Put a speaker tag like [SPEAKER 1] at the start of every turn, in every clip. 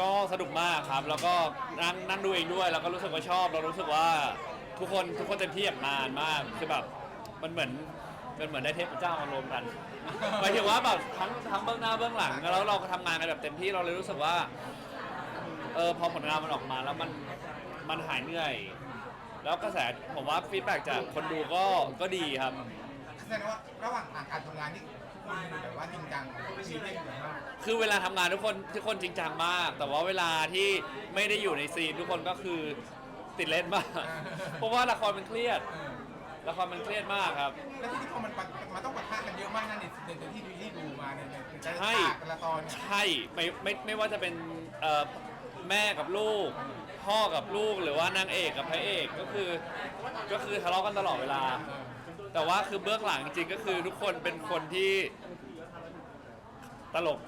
[SPEAKER 1] ก็สนุกมากครับ แล้วก็นั่งนั่งดูเองด้วย แล้วก็รู้สึกว่าชอบ เรารู้สึกว่าทุกคนทุกคนเต็มที่กับงานมาก คือแบบมันเหมือนมันเหมือนได้เทพเจ้ามารวมกัน หมายถึงว่าแบบทั้งทั้งเบื้องหน้าเบื้องหลัง แล้วเราก็ทำงานกันแบบเต็มที่ เราเลยรู้สึกว่า เออพอผลงานมันออกมาแล้วมันมันหายเหนื่อย แล้วกระแสผมว่าฟีดแบ็กจากคนดูก็ก็ดีครับ
[SPEAKER 2] แสดงว่าระหว่างการทำงานนี่ แบบว่าจริงจังชีวิตเหมือนว่า
[SPEAKER 1] คือเวลาทำงานทุกคนทุกคนจริงจังมาก แต่ว่าเวลาที่ไม่ได้อยู่ในซีนทุกคนก็คือติดเล่นมาก เพราะว่าละครมันเครียด
[SPEAKER 2] เออ
[SPEAKER 1] ละครมันเครียดมากครับ
[SPEAKER 2] แล้วที่นี่พอมันปะมันต้องปะทะกันเยอะมากนะในในในที่ที่ดูมาเนี่ยในใน
[SPEAKER 1] ใช่
[SPEAKER 2] ฉากแต่ละตอนเนี่ย
[SPEAKER 1] ใช่ไม่ไม่ไม่ว่าจะเป็นเอ่อแม่กับลูก พ่อกับลูกหรือว่านางเอกกับพระเอกก็คือ ก็คือทะเลาะกันตลอดเวลา
[SPEAKER 2] เออ
[SPEAKER 1] แต่ว่าคือเบื้องหลังจริงๆก็คือทุกคนเป็นคนที่ตลก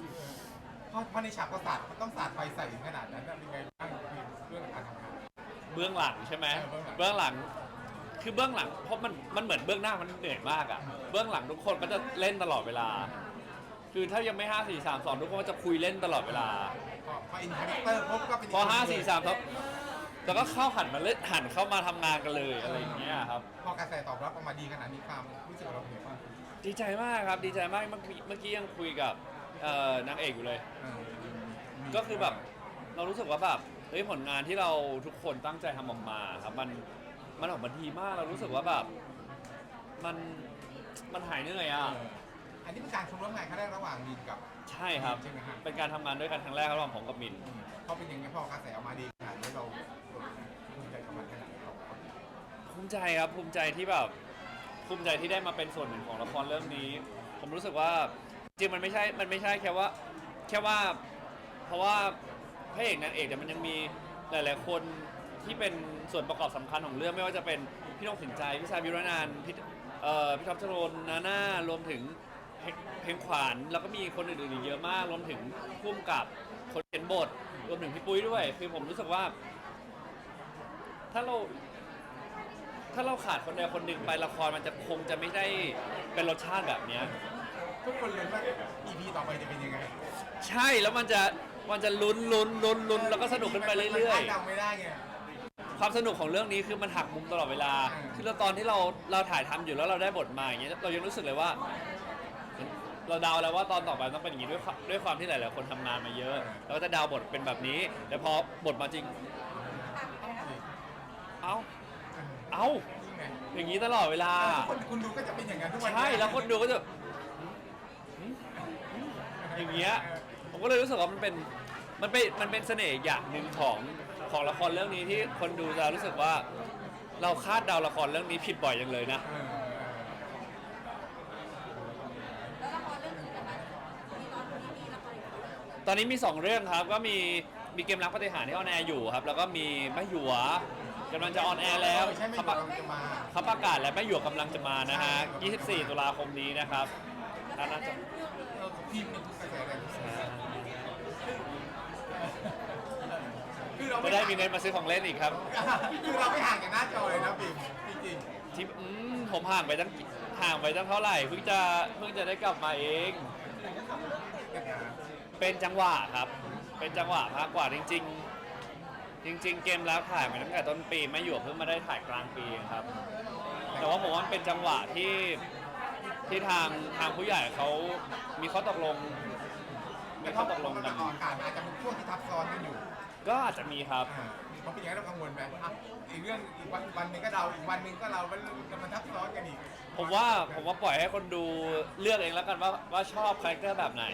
[SPEAKER 2] เพราะเพราะในฉากประสาทมันต้องสาดไฟใส่ถึงขนาดนั้นนะเป็นไงบ้างคือเรื่องการทำงาน
[SPEAKER 1] เบื้องหลังใช่ไหม
[SPEAKER 2] เออเบื้
[SPEAKER 1] เบื้อ
[SPEAKER 2] องง
[SPEAKER 1] ห
[SPEAKER 2] หลั
[SPEAKER 1] ลัง
[SPEAKER 2] ง
[SPEAKER 1] คือเบื้องหลัง เพราะมันมันเหมือนเบื้องหน้ามันเหนื่อยมากอะเบื้องหลังทุกคนก็จะเล่นตลอดเวลา คือถ้ายังไม่5 4 3 2ทุกคนก็จะคุยเล่นตลอดเวลา
[SPEAKER 2] พอพออินคาแรคเตอร์ปุ๊บก็เป็น
[SPEAKER 1] พอ5 4 3แล้ว แล้วก็เข้าหันมาเล่นหันเข้ามาทำงานกันเลยอะไรอย่างเงี้ยครับ
[SPEAKER 2] พอกระแสตอบรับออกมาดีขนาดนี้ความรู้สึกเราเป็นไงบ้าง
[SPEAKER 1] ดีใจมากครับดีใจมากเมื่อกี้เมื่อกี้ยังคุยกับเอ่อนางเอกอยู่เลย
[SPEAKER 2] เออ
[SPEAKER 1] ก็คือแบบเรารู้สึกว่าแบบเฮ้ยผลงานที่เราทุกคนตั้งใจทำออกมาครับมันมันออกมาดีมากเรารู้สึกว่าแบบมันมันหายเหนื่อย
[SPEAKER 2] เอ
[SPEAKER 1] อะ
[SPEAKER 2] ออันนี้เป็นการชมร่วมงานครั้งแรกระหว่างมินกับ
[SPEAKER 1] ใช่ครับ
[SPEAKER 2] ใช่ไหมฮะ
[SPEAKER 1] เป็นการทำงานด้วยกันครั้งแรกระหว่างผมกับมิน
[SPEAKER 2] อืมพอเป็นอย่างนี้พอกระแสออกมาดีขนาดนี้เราภูมิใจกับมันขนาดไหนเรา
[SPEAKER 1] ภู มิใจครับภูมิใจที่แบบภูมิใจที่ได้มาเป็นส่วนหนึ่งของละครเรื่องนี้ ผมรู้สึกว่าจริงมันไม่ใช่ มันไม่ใช่แค่ว่าแค่ว่า เพราะว่าพระเอกนางเอกแต่มันยังมีหลาย ๆ คนที่เป็นส่วนประกอบสำคัญของเรื่องไม่ว่าจะเป็นพี่น้องสินใจพี่ชายวิรนานท์พี่เอ่อพี่ท็อปชโรนนาน่ารวมถึงเพลงเพลงขวานแล้วก็มีคนอื่นๆอีกเยอะมากรวมถึงพุ่มกับคนเขียนบทรวมถึงพี่ปุ้ยด้วย คือผมรู้สึกว่า ถ้าเรา ถ้าเราขาดคนใดคนหนึ่งไปละครมันจะคงจะไม่ได้เป็นรสชาติแบบเนี้ย
[SPEAKER 2] ทุกคนลุ้นว่า EP ต่อไปจะเป็นยังไง
[SPEAKER 1] ใช่แล้วมันจะมันจะลุ้นลุ้นลุ้นลุ้นแล้วก็สนุกขึ้นไปเรื่อย
[SPEAKER 2] มันคาดเดาไม่ได้ไง
[SPEAKER 1] ๆความสนุกของเรื่องนี้คือมันหักมุมตลอดเวลา
[SPEAKER 2] อืม
[SPEAKER 1] คือเราตอนที่เราเราถ่ายทำอยู่แล้วเราได้บทมาอย่างเงี้ยเรายังรู้สึกเลยว่า เราเดาแล้วว่าตอนต่อไปต้องเป็นอย่างนี้ด้วยความด้วยความที่หลายๆคนทำงานมาเยอะเราก็จะเดาบทเป็นแบบนี้ แต่พอบทมาจริง เอ้าเอ้า
[SPEAKER 2] นี่ไง
[SPEAKER 1] อย่างนี้ตลอดเวลา
[SPEAKER 2] คนคุณดูก็จะเป็นอย่างนั้นทุกวัน
[SPEAKER 1] ใช่แล้วคนดูก็จะหืมหืมอย่างเงี้ยผมก็เลยรู้สึกว่ามันเป็นมันเป็นมันเป็นเสน่ห์อย่างหนึ่งของของละครเรื่องนี้ที่คนดูจะรู้สึกว่า เราคาดเดาละครเรื่องนี้ผิดบ่อยยังเลยนะ
[SPEAKER 2] เออ
[SPEAKER 3] แล้วละครเรื่องอื่นนะคะมีตอนนี้มีละครอีกเรื่อง
[SPEAKER 1] ตอนนี้มี 2 เรื่องครับ ก็มีมีเกมรักปฏิหารย์ที่ออนแอร์อยู่ครับ แล้วก็มีแม่หยว กำลังจะออนแอร์แล้ว
[SPEAKER 2] ใช่ไหม
[SPEAKER 1] เขา
[SPEAKER 2] กำ
[SPEAKER 1] ประ
[SPEAKER 2] ลังจะมา
[SPEAKER 1] เขาประกาศแล้วแม่หยวกกำลังจะมานะฮะ24 ตุลาคมนี้นะครับ
[SPEAKER 3] แล้ว
[SPEAKER 1] น่า
[SPEAKER 3] แส
[SPEAKER 1] จะ
[SPEAKER 3] ดงทุกเรื่องเลย
[SPEAKER 2] เราพิมพ์ในทุกกระแสเลยคือเรา
[SPEAKER 1] จะได้มีเงินมาซื้อของเล่นอีกครับ
[SPEAKER 2] คือเราไม่ห่างจากหน้าจอเลยนะพิมพ์จริง
[SPEAKER 1] ที่อืมผมห่างไปตั้งห่างไปตั้งเท่าไหร่เพิ่งจะเพิ่งจะได้กลับมาเอง
[SPEAKER 2] ๆ
[SPEAKER 1] เป็นจังหวะครับ เป็นจังหวะมากกว่าจริง ๆ จริง ๆ เกมแล้วถ่ายมาตั้งแต่ต้นปีไม่อยู่เพิ่งมาได้ถ่ายกลางปีเองครับ แต่ว่าผมว่ามันเป็นจังหวะที่ที่ทางทางผู้ใหญ่เขามีข้อตกลงมี
[SPEAKER 2] แต่
[SPEAKER 1] ข้
[SPEAKER 2] ถ้า
[SPEAKER 1] อ
[SPEAKER 2] ต
[SPEAKER 1] ต
[SPEAKER 2] ก
[SPEAKER 1] ก
[SPEAKER 2] ล
[SPEAKER 1] ล
[SPEAKER 2] ง
[SPEAKER 1] ง
[SPEAKER 2] กั
[SPEAKER 1] กันน
[SPEAKER 2] ออกอากาศอาจจะเป็นช่วงที่ทับซ้อนกันอยู่
[SPEAKER 1] ก็อาจจะมีครับ
[SPEAKER 2] อ่าเพราะเป็นอย่างนั้นเรากังวลไหมอะอีกเรื่องอีกวันวันหนึ่งก็เราอีกวันหนึ่งก็เรามันมันทับซ้อนกันอีก
[SPEAKER 1] ผมว่าผมว่าปล่อยให้คนดูเลือกเองแล้วกันว่าว่าชอบคาแรคเตอร์แบบไหน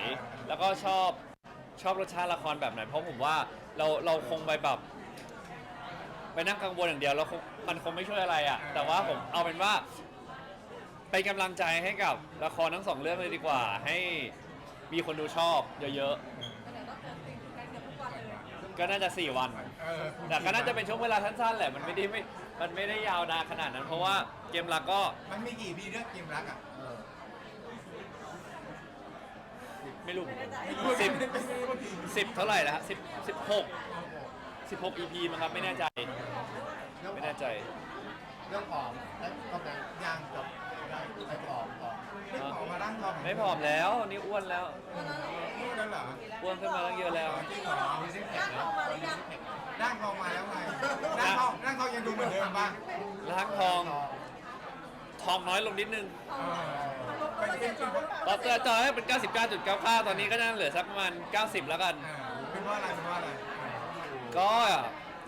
[SPEAKER 1] แล้วก็ชอบชอบรสชาติละครแบบไหน เพราะผมว่าเราเราคงไปแบบ ไปนั่งกังวลอย่างเดียวแล้วคงมันคงไม่ช่วยอะไรอะ แต่ว่าผมเอาเป็นว่าเป็นกำลังใจให้กับละครทั้งสองเรื่องเลยดีกว่า ให้มีคนดูชอบเยอะ
[SPEAKER 3] แต่เดี๋ยวต้องเจอติดกันเกือบทุกวันเลย
[SPEAKER 1] ๆ ก็น่าจะ 4 วัน
[SPEAKER 2] เออ
[SPEAKER 1] แต่ก็น่าจะเป็นช่วงเวลาสั้นๆแหละ มันไม่ได้ไม่ มันไม่ได้ยาวนานขนาดนั้น เพราะว่าเกมหลักก็
[SPEAKER 2] มันมีกี่ปีเรื่องเกมรักอะ
[SPEAKER 1] ไม่รู้เหมือนกัน
[SPEAKER 2] ไม่รู้
[SPEAKER 1] สิบ
[SPEAKER 2] ไม่รู้ว่ากี่
[SPEAKER 1] สิบเท่าไหร่แล้วฮะสิบสิบหก 16 EP มั้งครับไม่แน่ใจไม่แน่ใจ
[SPEAKER 4] เรื่องผอมแล้วกำลัง
[SPEAKER 2] ย่างกับ
[SPEAKER 4] ไปผอมผอม
[SPEAKER 2] ไม่ผอมมาร่างทอง
[SPEAKER 1] ไม่ผอมแล้วนี่อ้วนแล้ว
[SPEAKER 2] อ้
[SPEAKER 1] วนขึ้นมาตั้งเยอะแล้ว
[SPEAKER 2] จริงเหรอ
[SPEAKER 4] มาซิกแพค
[SPEAKER 1] แล้วร่างทองมาแล้วไงร่าง
[SPEAKER 2] ทองร่างทองยังดูเหมือนเดิมป่ะร่าง
[SPEAKER 1] ทอง ทองน้อยลงนิดนึงตอนจอยเป็น 99.95 ตอนนี้ก็น่าเหลือสักประมาณ 90 แล้วกัน
[SPEAKER 2] เป็นว่าอะไรเป็นว่าอะไร
[SPEAKER 1] ก็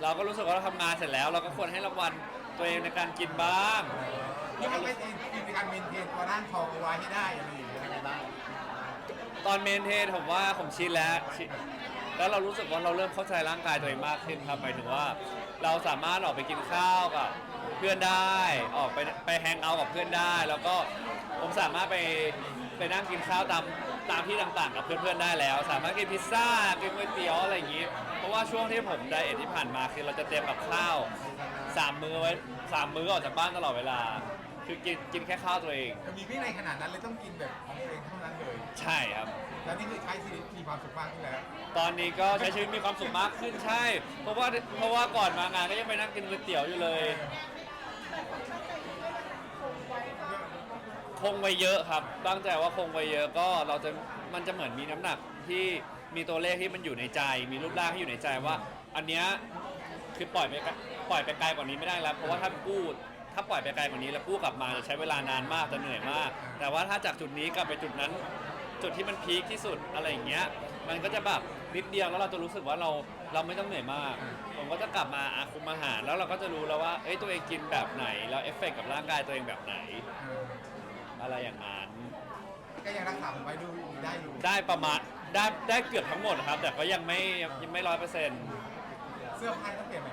[SPEAKER 1] เราก็รู้สึกว่าเราทำงานเสร็จแล้ว เราก็ควรให้รางวัลตัวเองในการกินบ้าง
[SPEAKER 2] นี่มันไม่ใช่กินการเมนเทนตัวร่างทองเอาไว้ให้ได้อะไรอย่างเงี้ย
[SPEAKER 4] เป็นไงบ้าง
[SPEAKER 1] ตอนเมนเทนผมว่าผมชินแล้วชินแล้วเรารู้สึกว่าเราเริ่มเข้าใจร่างกายตัวเองมากขึ้นครับหมายถึงว่า เราสามารถออกไปกินข้าวกับ เพื่อนได้ ออกไปไปแฮงเอาท์กับเพื่อนได้ แล้วก็ผมสามารถไปไปนั่งกินข้าวตามตามที่ต่างๆ กับเพื่อนๆได้แล้ว สามารถกินพิซซ่ากินก๋วยเตี๋ยวอะไรอย่างนี้ เพราะว่าช่วงที่ผมไดเอทที่ผ่านมาคือเราจะเตรียมกับข้าวสามมื้อไว้สามมื้อออกจากบ้านตลอดเวลา คือกินกินแค่ข้าวตัวเอง
[SPEAKER 2] จะมีวินัยขนาดนั้นเลยต้องกินแบบของตัวเองเท่านั้นเลย
[SPEAKER 1] ใช่ครับ
[SPEAKER 2] แล้วนี่คือใช้ชีวิตมีความสุขมากขึ้นแล้ว
[SPEAKER 1] ตอนนี้ก็ใช้ชีวิตมีความสุขมากขึ้นใช่ เพราะว่าเพราะว่าก่อนมางานก็ยังไปนั่งกินก๋วยเตี๋ยวอยู่เลย คงไว้เยอะครับ ตั้งใจว่าคงไว้เยอะก็เราจะมันจะเหมือนมีน้ำหนักที่มีตัวเลขที่มันอยู่ในใจ มีรูปร่างที่อยู่ในใจว่า อันเนี้ยคือปล่อยไปไกลปล่อยไปไกลกว่านี้ไม่ได้แล้วเพราะว่าถ้ากู้ถ้าปล่อยไปไกลกว่านี้แล้วกู้กลับมาจะใช้เวลานานมากจะเหนื่อยมาก แต่ว่าถ้าจากจุดนี้กลับไปจุดนั้น จุดที่มันพีคที่สุดอะไรอย่างเงี้ย มันก็จะแบบนิดเดียวแล้วเราจะรู้สึกว่าเราเราไม่ต้องเหนื่อยมาก ผมก็จะกลับมาอาคุมอาหารแล้วเราก็จะรู้แล้วว่าเอ้ยตัวเองกินแบบไหนแล้วเอฟเฟกต์กับร่างกายตัวเองแบบไหน
[SPEAKER 2] เออ
[SPEAKER 1] อะไรอย่างนั้น
[SPEAKER 2] ก็ยังรักษาผมไว้ดูได้อยู่
[SPEAKER 1] ได้ประมาณได้ได้เกือบทั้งหมดครับ แต่ก็ยังไม่ยังไม่ร้อยเปอร์เซ็นต์
[SPEAKER 2] เสื้อผ้าต้องเปลี่ยนไหม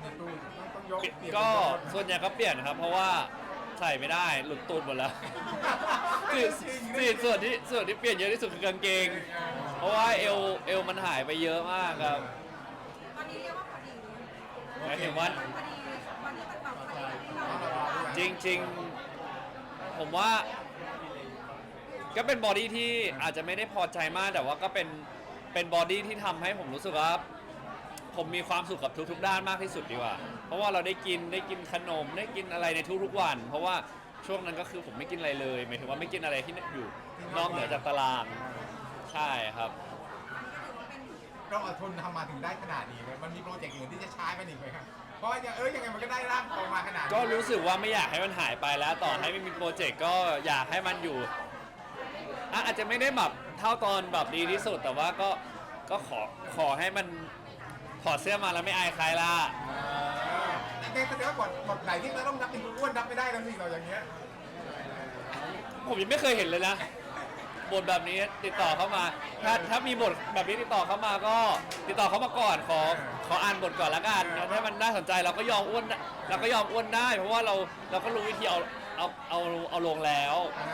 [SPEAKER 2] ในตู้ต้องยกเปลี่ยน
[SPEAKER 1] ก็ส่วนใหญ่ก็เปลี่ยนครับ เพราะว่าใส่ไม่ได้หลุดตูดหมดแล้วคือ ส่ส่วนที่ส่วนที่เปลี่ยนเยอะที่สุดคือกางเกง เพราะว่าเอวเอวมันหายไปเยอะมากครับ
[SPEAKER 3] ตอนนี้เรียกว่าพอดี
[SPEAKER 1] หมายถึงว่า
[SPEAKER 3] พอดีวันมันแบบพอดีที่เรา
[SPEAKER 1] จริงๆ ผมว่า ก็เป็นบอดี้ที่อาจจะไม่ได้พอใจมาก แต่ว่าก็เป็นเป็นบอดี้ที่ทำให้ผมรู้สึกว่าผมมีความสุขกับทุกๆ ด้านมากที่สุดดีกว่า เพราะว่าเราได้กินได้กินขนมได้กินอะไรในทุกๆวัน เพราะว่า ช่วงนั้นก็คือผมไม่กินอะไรเลยหมายถึงว่าไม่กินอะไรที่อยู่นอกเหนือจากตารางใช่ครับ
[SPEAKER 2] เราอดทนทำมาถึงได้ขนาดนี้เลยมันมีโปรเจกต์อื่นที่จะใช้มันอีกไหมครับ เพราะว่าเออยังไงมันก็ได้ร่างทองมาขนาดนี้
[SPEAKER 1] ก็รู้สึกว่าไม่อยากให้มันหายไปแล้ว ต่อให้ไม่มีโปรเจกต์ก็อยากให้มันอยู่อะอาจจะไม่ได้แบบเท่าตอนแบบดีที่สุด แต่ว่าก็ก็ขอขอให้มันถอดเสื้อมาแล้วไม่อายใครล่ะ
[SPEAKER 2] เอ อแต่แสดงว่าบทบทไหนที่เราต้องรับเป็นคนอ้วนรับไม่ได้แล้วสิเราอย่างเงี้ย
[SPEAKER 1] ผมยังไม่เคยเห็นเลยนะบทแบบนี้ติดต่อเข้ามา ถ้าถ้ามีบทแบบนี้ติดต่อเข้ามาก็ ติดต่อเข้ามาก่อนขอขออ่านบทก่อนละกันถ้ามันน่าสนใจเราก็ยอมอ้วนเราก็ยอมอ้วนได้ เพราะว่าเราเราก็รู้วิธีเอาเอาเอาเอาลงแล้ว
[SPEAKER 2] อ่า